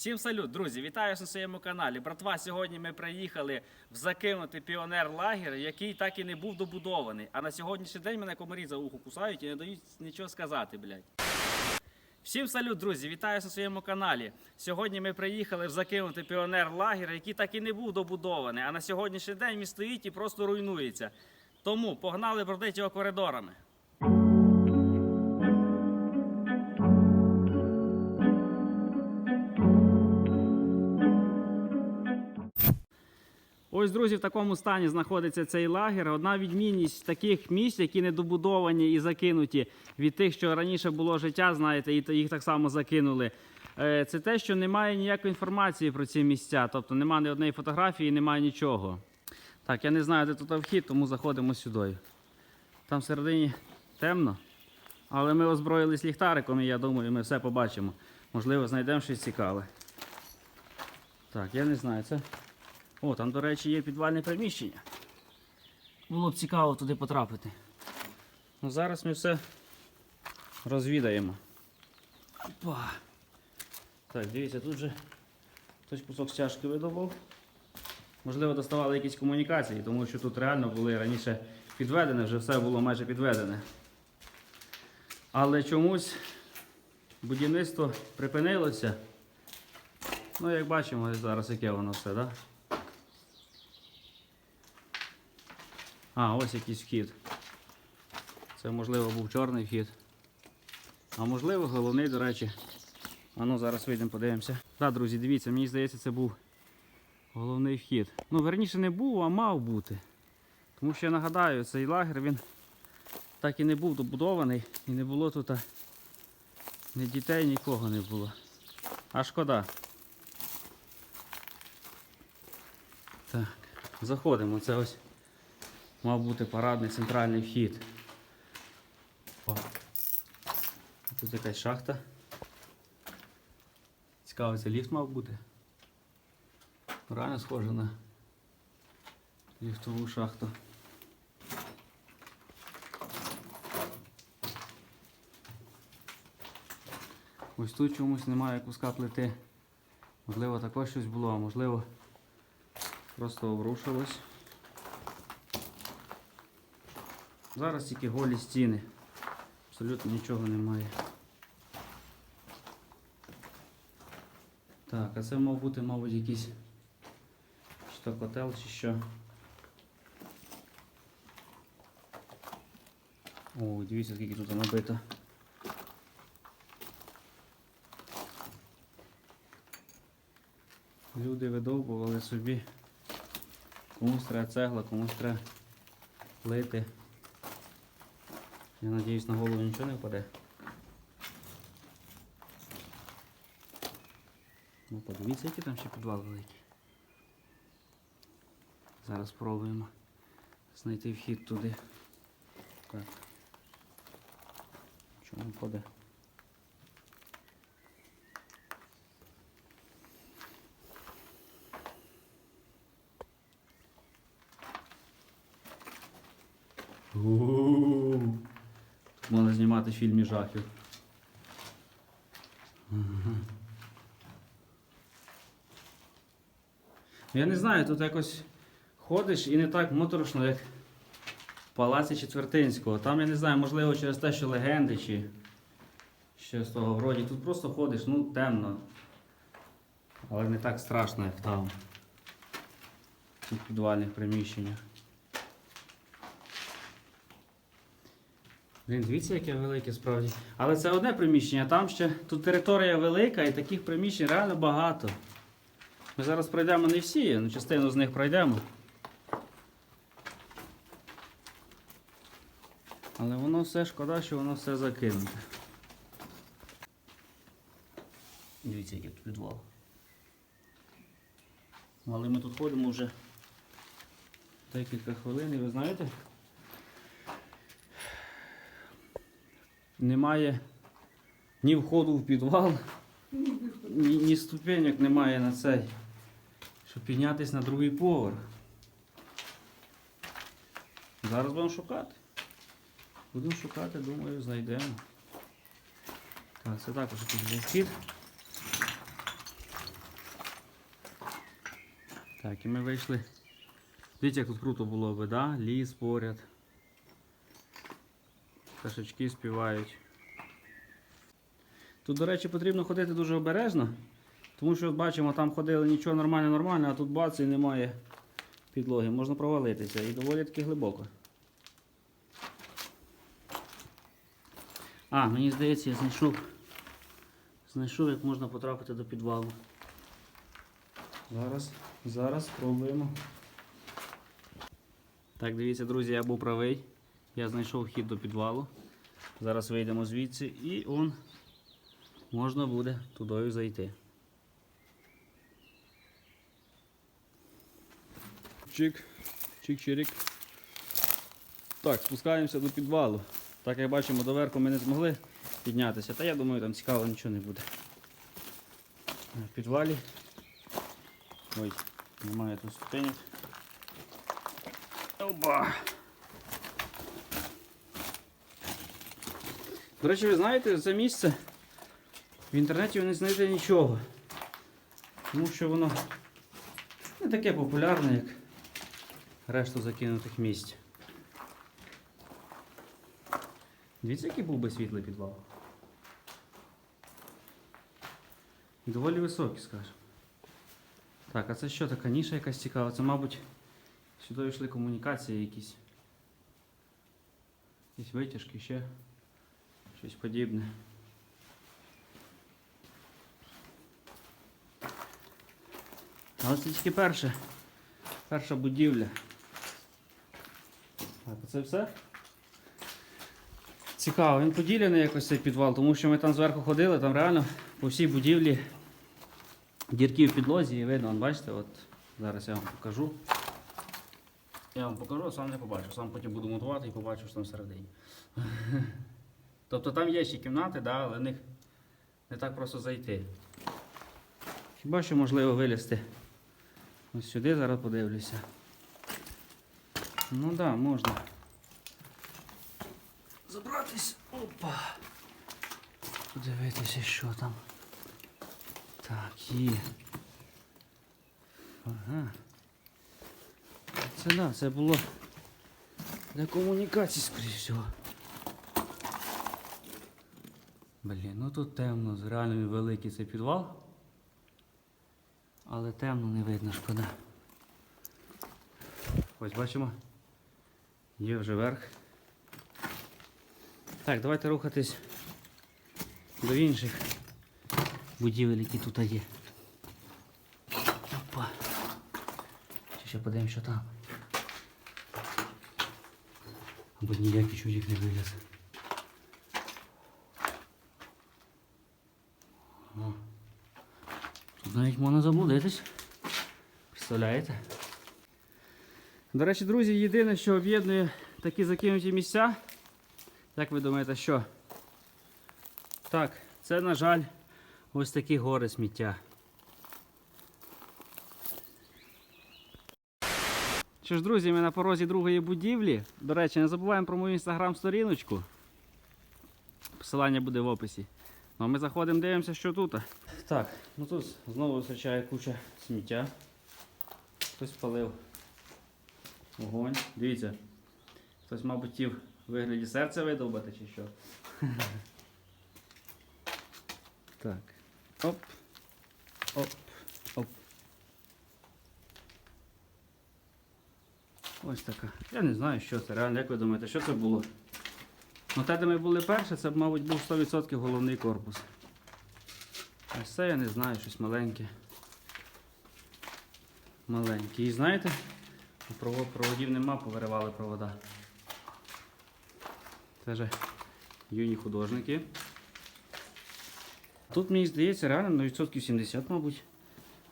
Всім салют, друзі! Вітаю вас на своєму каналі. Братва, сьогодні ми приїхали в закинутий піонер лагер, який так і не був добудований. А на сьогоднішній день мене комарі за ухо кусають і не дають нічого сказати, блядь. Всім салют, друзі! Вітаю вас на своєму каналі. Сьогодні ми приїхали в закинутий піонер лагер, який так і не був добудований. А на сьогоднішній день він стоїть і просто руйнується. Тому погнали бродити його коридорами. Ось, друзі, в такому стані знаходиться цей лагер. Одна відмінність таких місць, які не добудовані і закинуті від тих, що раніше було життя, знаєте, і їх так само закинули. е, Це те, що немає ніякої інформації про ці місця. Тобто немає ні однієї фотографії, немає нічого. Так, я не знаю, де тут вхід, тому заходимо сюди. Там всередині темно, але ми озброїлись ліхтариком, і я думаю, ми все побачимо. Можливо, знайдемо щось цікаве. Так, я не знаю, це. О, там, до речі, є підвальне приміщення. Було б цікаво туди потрапити. Ну, зараз ми все розвідаємо. Опа. Так, дивіться, тут же хтось кусок стяжки видобув. Можливо, доставали якісь комунікації, тому що тут реально були раніше підведені, вже все було майже підведене. Але чомусь будівництво припинилося. Ну, як бачимо, зараз яке воно все, так? Да? А, ось якийсь вхід. Це можливо був чорний вхід. А можливо, головний, до речі. А ну зараз вийдемо, подивимося. Так, друзі, дивіться, мені здається, це був головний вхід. Ну, верніше не був, а мав бути. Тому що я нагадаю, цей лагер він так і не був добудований і не було тут ні дітей, нікого не було. А шкода. Так, заходимо. Це ось мав бути парадний центральний вхід. Тут якась шахта. Цікаво, це ліфт мав бути. Реально схоже на ліфтову шахту. Ось тут чомусь немає куска плити. Можливо, також щось було, а можливо просто обрушилось. Зараз тільки голі стіни. Абсолютно нічого немає. Так, а це мав бути, мабуть, якийсь чи то котел, чи що. О, дивіться, скільки тут набито. Люди видовбували собі. Комусь треба цегла, комусь треба плити. Я надіюсь на голову нічого не впаде. Ну подивіться, який там ще підвал великий. Зараз спробуємо знайти вхід туди. Так. Чому впаде? Тут знімати фільмі жахів. Я не знаю, тут якось ходиш і не так моторошно, як в палаці Четвертинського. Там я не знаю, можливо, через те, що легенди чи що з того вроді. Тут просто ходиш, ну темно. Але не так страшно, як там. В підвальних приміщеннях. Блін, дивіться, яке велике справді. Але це одне приміщення, там ще тут територія велика і таких приміщень реально багато. Ми зараз пройдемо не всі, ну частину з них пройдемо. Але воно все шкода, що воно все закинуте. Дивіться, який тут підвал. Ну, Але ми тут ходимо вже декілька хвилин і ви знаєте. Немає ні входу в підвал, ні, ні ступеньок немає на цей, щоб піднятися на другий поверх. Зараз будемо шукати. Будемо шукати, думаю, знайдемо. Так, це також був вхід. Так, і ми вийшли. Дивіться, як тут круто було би, да? Ліс поряд. Пташечки співають. Тут, до речі, потрібно ходити дуже обережно, тому що бачимо, там ходили нічого нормально, нормально, а тут бац і немає підлоги. Можна провалитися і доволі таки глибоко. А, мені здається, я знайшов, знайшов, як можна потрапити до підвалу. Зараз, зараз спробуємо. Так, дивіться, друзі, я був правий. Я знайшов вхід до підвалу. Зараз вийдемо звідси і он можна буде тудою зайти. Чик, чик-чирик. Так, спускаємося до підвалу. Так як бачимо, доверху ми не змогли піднятися, та я думаю, там цікаво нічого не буде. В підвалі. Ой, немає тут ступенек. Оба! До речі, ви знаєте, це місце в інтернеті ви не знайдете нічого. Тому що воно не таке популярне, як решту закинутих місць. Дивіться, який був би світлий підвал. Доволі високий, скажімо. Так, а це що така ніша якась цікава? Це, мабуть, сюди йшли комунікації якісь. Якісь витяжки, ще щось подібне. Але це тільки перше. Перша будівля. Так, оце все. Цікаво, він поділений якось цей підвал, тому що ми там зверху ходили, там реально по всій будівлі дірки в підлозі і видно, бачите, от зараз я вам покажу. Я вам покажу, а сам не побачу. Сам потім буду монтувати і побачу, що там всередині. Тобто там є ще кімнати, да, але в них не так просто зайти. Хіба що можливо вилізти ось сюди, зараз подивлюся. Ну так, да, можна. Забратись. Опа. Подивитися, що там. Так, є. Ага. Це да, це було для комунікації, скоріш всього. Блін, ну тут темно, реально великий цей підвал. Але темно не видно, шкода. Ось бачимо. Є вже верх. Так, давайте рухатись до інших будівель, які тут є. Опа. Чи ще подивимось, що там. Або ніякий чудик не виліз. О. Тут навіть можна заблудитись. Представляєте? До речі, друзі, єдине, що об'єднує такі закинуті місця. Як ви думаєте, що? Так, це, на жаль, ось такі гори сміття. Що ж, друзі, ми на порозі другої будівлі. До речі, не забуваємо про мою інстаграм-сторіночку. Посилання буде в описі. Ну а ми заходимо, дивимося, що тут. Так, ну тут знову вистачає куча сміття. Хтось спалив вогонь. Дивіться. Хтось, мабуть, в вигляді серця видовбати чи що. Так. Оп. Оп. Оп. Ось така. Я не знаю, що це. Реально, як ви думаєте, що це було? Ну, те, де ми були перше, це, мабуть, був 100% головний корпус. Це я не знаю, щось маленьке. Маленьке. І знаєте, проводів нема, повиривали провода. Це же юні художники. Тут, мені здається, реально на відсотків 70, мабуть,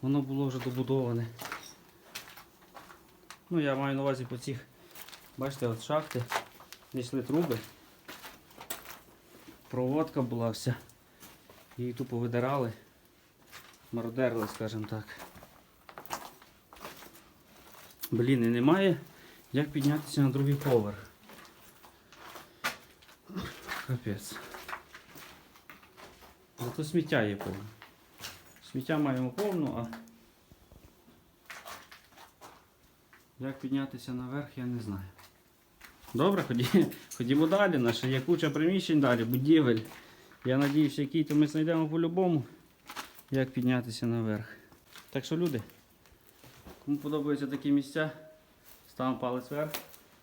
воно було вже добудоване. Ну, я маю на увазі по цих, бачите, от шахти, де йшли труби. Проводка була вся. Її тупо видирали, мародерли, скажімо так. Блін, і немає як піднятися на другий поверх. Капець. Зато сміття є повно. Сміття маємо повно, а Як піднятися наверх, я не знаю. Добре, ході, ходімо далі. Наша є куча приміщень далі, будівель. Я надіюся, який то ми знайдемо по-любому, як піднятися наверх. Так що, люди, кому подобаються такі місця, ставимо палець вверх,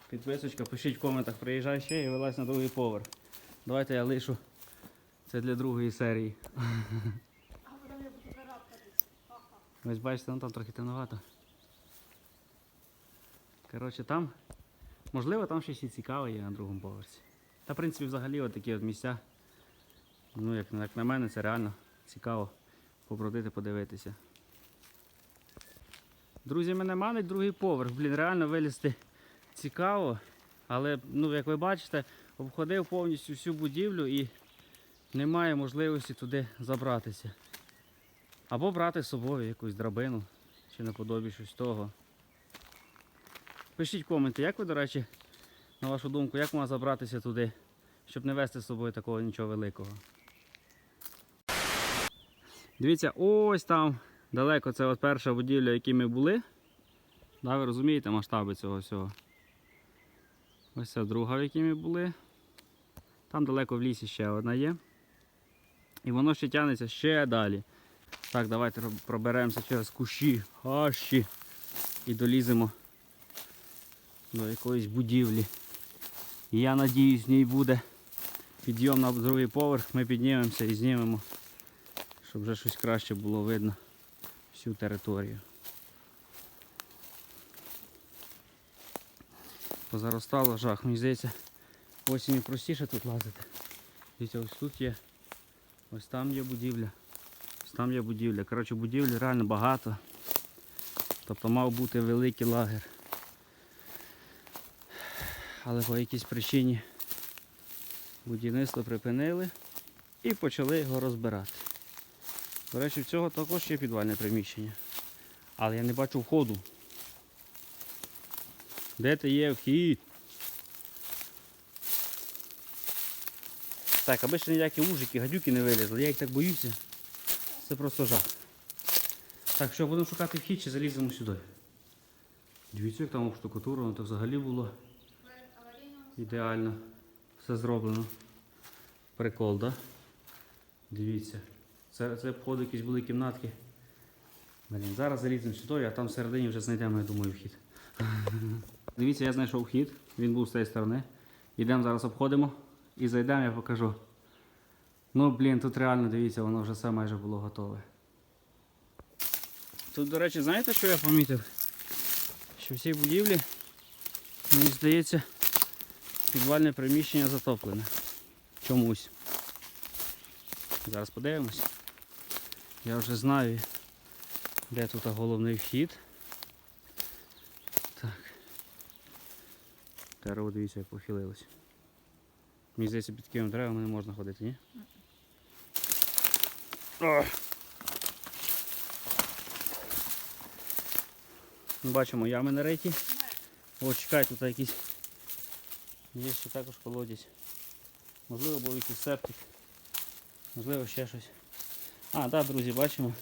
підписочка, пишіть в коментах, приїжджай ще і вилазь на другий поверх. Давайте я лишу. Це для другої серії. Ось бачите, ну, там трохи темновато. Коротше, там, можливо, там щось і цікаве є на другому поверсі. Та, в принципі, взагалі от такі от місця. Ну, як, на мене, це реально цікаво побродити, подивитися. Друзі, мене манить другий поверх. Блін, реально вилізти цікаво. Але, ну, як ви бачите, обходив повністю всю будівлю і немає можливості туди забратися. Або брати з собою якусь драбину чи наподобі щось того. Пишіть коменти, як ви, до речі, на вашу думку, як можна забратися туди, щоб не вести з собою такого нічого великого. Дивіться, ось там далеко це от перша будівля, в якій ми були. Да, ви розумієте масштаби цього всього. Ось це друга, в якій ми були. Там далеко в лісі ще одна є. І воно ще тягнеться ще далі. Так, давайте проберемося через кущі, хащі і доліземо до якоїсь будівлі. І я надіюсь, в ній буде підйом на другий поверх, ми піднімемося і знімемо, щоб вже щось краще було видно всю територію. Позаростало жах, мені здається, осінню простіше тут лазити. Дивіться, ось тут є, ось там є будівля. Ось Там є будівля. Коротше, будівлі реально багато. Тобто мав бути великий лагер. Але по якійсь причині будівництво припинили і почали його розбирати. До речі, в цього також є підвальне приміщення. Але я не бачу входу. Де ти є вхід? Так, аби ще ніякі ужики, гадюки не вилізли. Я їх так боюся. Це просто жах. Так, що, будемо шукати вхід чи заліземо сюди? Дивіться, як там обштукатуровано, то взагалі було ідеально. Все зроблено. Прикол, так? Да? Дивіться. Це, це входу якісь були кімнатки. Блін, зараз заліземо сюди, а там всередині вже знайдемо, я думаю, вхід. Дивіться, я знайшов вхід, він був з цієї сторони. Йдемо зараз обходимо і зайдемо, я покажу. Ну, блін, тут реально дивіться, воно вже все майже було готове. Тут, до речі, знаєте, що я помітив? Що в будівлі, мені здається, підвальне приміщення затоплене. Чомусь. Зараз подивимось. Я вже знаю, де тут головний вхід. Так. Дерево, дивіться, як похилилось. Мені здається, під такими деревами не можна ходити, ні? Бачимо ями на рейті. О, чекай, тут якісь. Є ще також колодязь. Можливо, був якийсь септик. Можливо, ще щось. А, так, друзі, бачимо.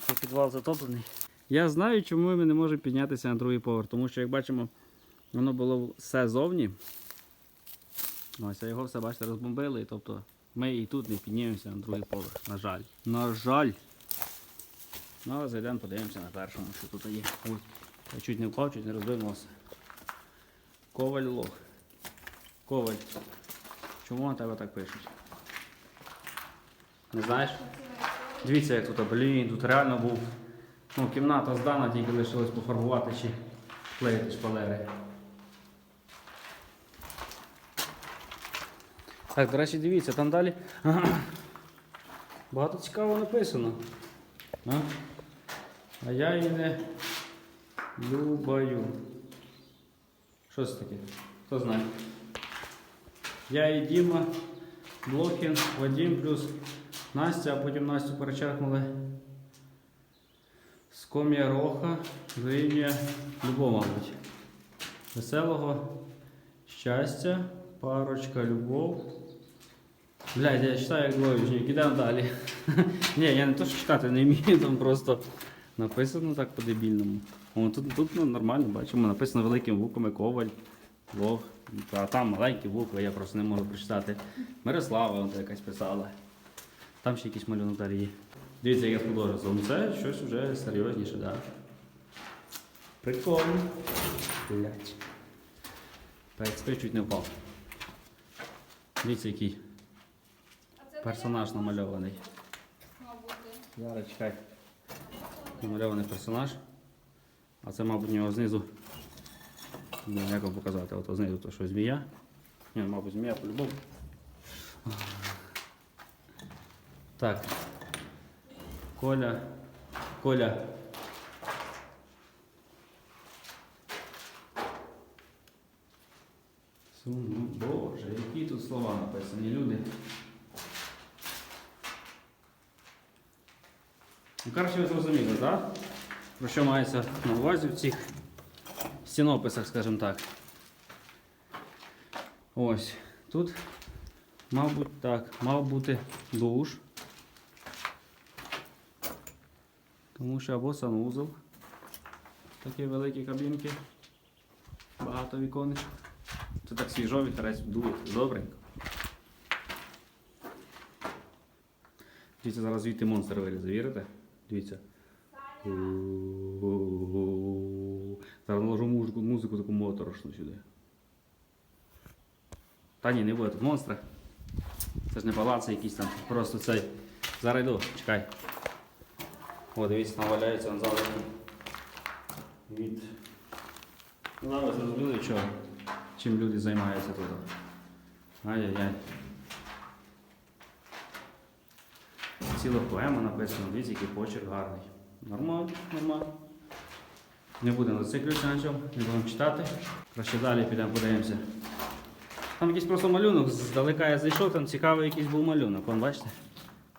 Це підвал затоплений. Я знаю, чому ми не можемо піднятися на другий поверх, тому що, як бачимо, воно було все зовні. Ось, а його все, бачите, розбомбили. Тобто ми і тут не піднімемося на другий поверх. На жаль. На жаль. Ну, але зайдемо, подивимося на першому, що тут є. Ой, я чуть не впав, чуть не розбив. Коваль лох. Коваль. Чому на тебе так пишуть? Не знаєш? Дивіться, як тут, блін, тут реально був. Ну, кімната здана, тільки лишилось пофарбувати чи клеїти шпалери. Так, до речі, дивіться, там далі багато цікавого написано. А, а я її не любаю. Що це таке? Хто знає? Я і Діма, Блохін, Вадим плюс Настя, а потім Настю перечеркнули. З ком'я Роха до Любов, мабуть. Веселого щастя, парочка, любов. Блядь, я читаю як двоєчник, ідемо далі. Ні, я не то, що читати не вмію, там просто Написано так по-дебільному. Тут, тут ну, нормально, бачимо, написано великими буквами Коваль, Лог. А там маленькі букви, я просто не можу прочитати. Мирослава якась писала. Там ще якийсь малюнок далі є. Дивіться, як я художество. Ну це щось вже серйозніше, так. Да. Прикольно. Блять. Перед чуть не впав. Дивіться, який персонаж намальований. Зараз чекай. Намальований персонаж. А це, мабуть, у нього знизу. Ну, як вам показати? Ото знизу то що змія. Ні, мабуть, змія по-любому. Так. Коля. Коля. Сумно, Боже, які тут слова написані, люди. Ну, коротше, ви зрозуміли, так? Про що мається на увазі в цих стінописах, скажімо так. Ось. Тут, мабуть, так, мав бути душ. Тому що або санузел. Такі великі кабінки. Багато віконечок. Це так свіжо, вітерець дує. Добренько. Дивіться, зараз звідти монстр вилізе, вірите? Дивіться. Зараз наложу музику, музику таку моторошну сюди. Та ні, не буде тут монстра. Це ж не палаци якісь там, просто цей. Зараз йду, чекай. О, дивіться, наваляється он залишки. Від. Ну, зараз зрозуміли, чого. Чим люди займаються тут. Ай-яй-яй. Ціла поема написана, дивіться, який почерк гарний. Нормально, нормально. Не будемо зациклюватися на цьому, не будемо читати. Краще далі підемо подивимося. Там якийсь просто малюнок, здалека я зайшов, там цікавий якийсь був малюнок. Вон, бачите?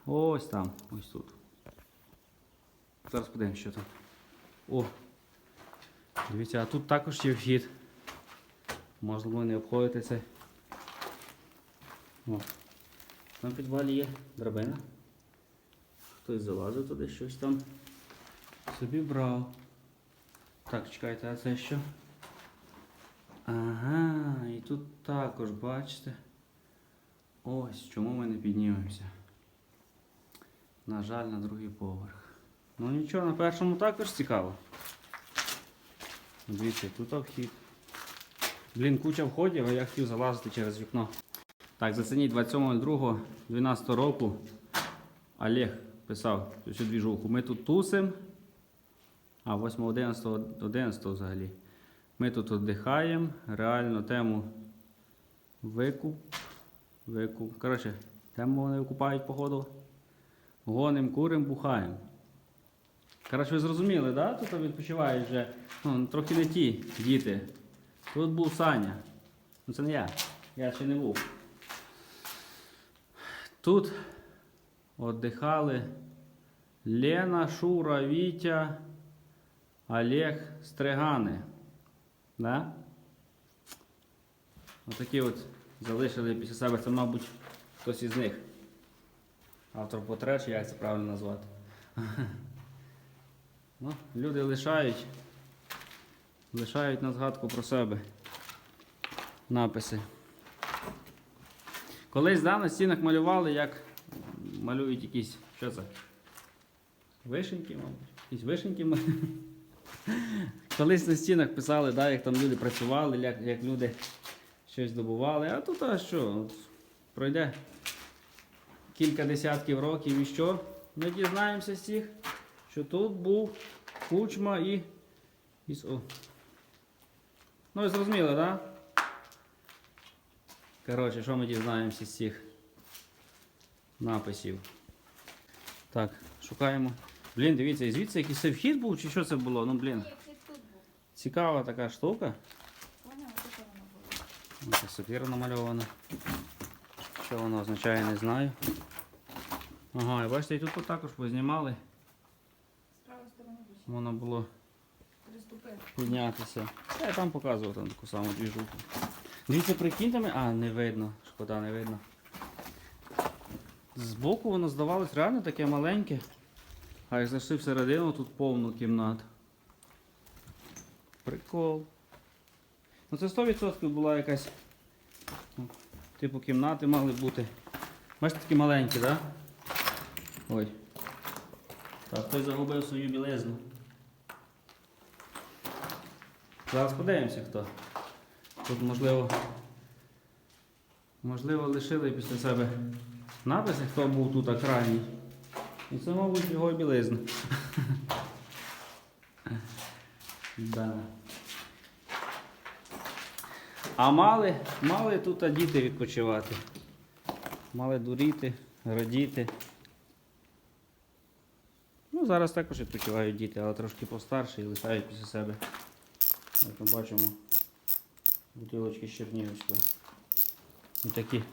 Ось там, ось тут. Зараз подивимося, що там. О! Дивіться, а тут також є вхід. Можливо, не обходити це. О. На підвалі є драбина. Хтось залазив туди, щось там собі брав. Так, чекайте, а це що? Ага, і тут також, бачите. Ось чому ми не піднімемося. На жаль, на другий поверх. Ну нічого, на першому також цікаво. Дивіться, тут вхід. Блін, куча входів, а я хотів залазити через вікно. Так, зацініть 27.02.12 року. Олег писав цю двіжуху. Ми тут тусим. А 8.11 11 взагалі. Ми тут віддихаємо. Реально тему викуп. Викуп. Коротше, тему вони викупають, походу. Гоним, курим, бухаємо. Коротше, ви зрозуміли, да? Тут відпочивають вже ну, трохи не ті діти. Тут був Саня. Ну це не я. Я ще не був. Тут віддихали Лена, Шура, Вітя, Олег, Стригани. Да? Отакі от залишили після себе, це, мабуть, хтось із них. Автор портрет, як це правильно назвати. Ну, люди лишають, лишають на згадку про себе написи. Колись да, на стінах малювали, як малюють якісь. Що це? Вишеньки, мабуть. Якісь вишеньки малюють. Колись на стінах писали, да, як там люди працювали, як, як люди щось добували. А тут а що? От Пройде кілька десятків років і що? Ми дізнаємося з цих, що тут був кучма і. і... О. Ну, ви зрозуміли, так? Да? Коротше, що ми дізнаємося з цих написів? Так, шукаємо. Блін, дивіться, і звідси якийсь вхід був, чи що це було? Ну, блін. Цікава така штука. Ось сапіра намальована. Що воно означає, не знаю. Ага, і бачите, і тут також познімали. Воно було піднятися. Я там показував там таку саму двіжуху. Дивіться, прикиньте ми. А, не видно. Шкода, не видно. Збоку воно здавалось реально таке маленьке. А як зайшли всередину, тут повну кімнат. Прикол. Ну це 100% була якась. ну, Типу кімнати мали бути. Бачите, такі маленькі, так? Да? Ой. Так, хтось загубив свою білизну. Зараз подивимося хто. Тут можливо. Можливо, лишили після себе написи, хто був тут крайній. І це, мабуть, його білизна. да. А мали, мали тут діти відпочивати. Мали дуріти, радіти. Ну, зараз також відпочивають діти, але трошки постарші і лишають після себе. Як ми бачимо, бутилочки з Чернігівського. І такі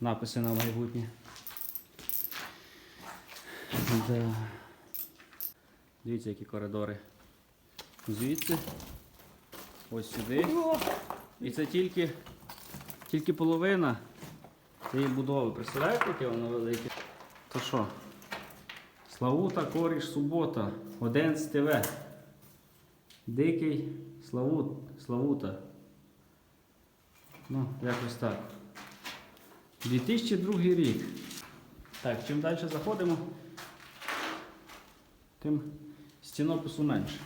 написи на майбутнє. Да. Дивіться, які коридори. Звідси. Ось сюди. І це тільки, тільки половина цієї будови. Представляєте, яке воно велике? То що? Славута, коріш, субота, 11 ТВ. Дикий Славут, Славута. Ну, якось так. 2002 рік. Так, чим далі заходимо, тим стінопису менше.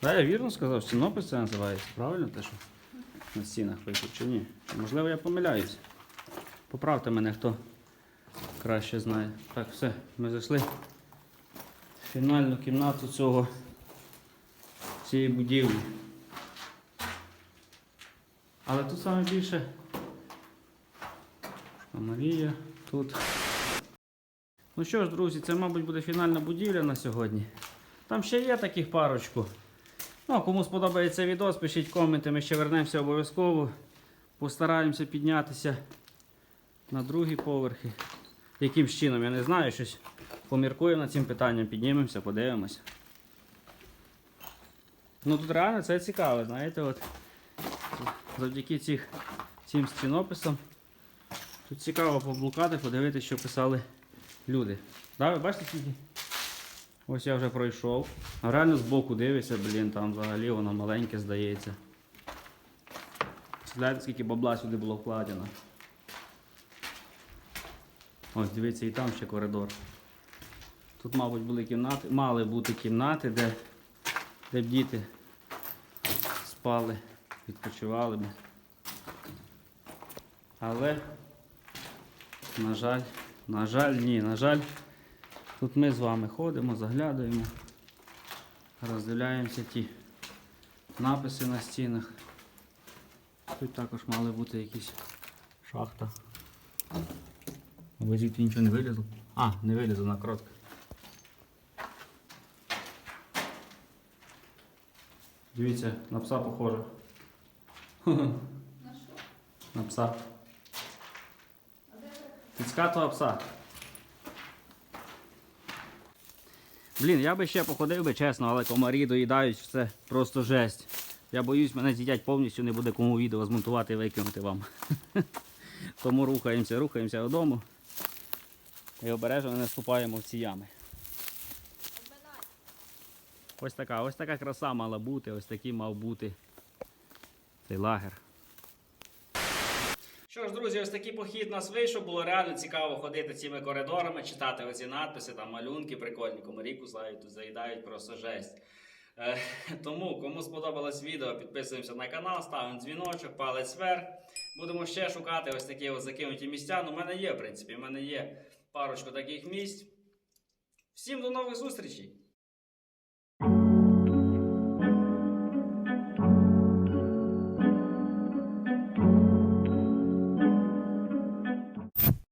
Так, я вірно сказав, стінопис це називається. Правильно те, що на стінах пишуть чи ні? Можливо, я помиляюсь. Поправте мене, хто краще знає. Так, все, ми зайшли в фінальну кімнату цього цієї будівлі. Але тут саме більше Марія тут. Ну що ж, друзі, це, мабуть, буде фінальна будівля на сьогодні. Там ще є таких парочку. Ну, кому сподобається відео, пишіть коменти, ми ще вернемося обов'язково. Постараємося піднятися на другі поверхи. Яким чином, я не знаю, щось поміркуємо над цим питанням, піднімемося, подивимося. Ну тут реально це цікаво, знаєте, от завдяки цих, цим стінописам. Тут цікаво поблукати, подивитися, що писали люди. Да, ви бачите скільки? Ось я вже пройшов. Реально збоку дивишся, блін, там взагалі воно маленьке здається. Знаєте, скільки бабла сюди було вкладено. Ось дивіться, і там ще коридор. Тут, мабуть, були кімнати, мали бути кімнати, де, де б діти спали, відпочивали б. Але, на жаль, на жаль, ні, на жаль, тут ми з вами ходимо, заглядаємо, роздивляємося ті написи на стінах. Тут також мали бути якісь шахта. Ви звідти нічого не вилізло? А, не вилізло на коротко. Дивіться, на пса похоже. На що? На пса. А де пса. Блін, я би ще походив би чесно, але комарі доїдають це просто жесть. Я боюсь, мене з'їдять повністю, не буде кому відео змонтувати і викинути вам. Тому рухаємося, рухаємося додому. І обережно не вступаємо в ці ями. Ось така, ось така краса мала бути, ось такий мав бути цей лагер. Що ж, друзі, ось такий похід нас вийшов. Було реально цікаво ходити цими коридорами, читати оці надписи, там малюнки прикольні, комарі кусають, тут заїдають просто жесть. Е, тому, кому сподобалось відео, підписуємося на канал, ставимо дзвіночок, палець вверх. Будемо ще шукати ось такі ось закинуті місця. Ну, в мене є, в принципі, в мене є парочку таких місць. Всім до нових зустрічей!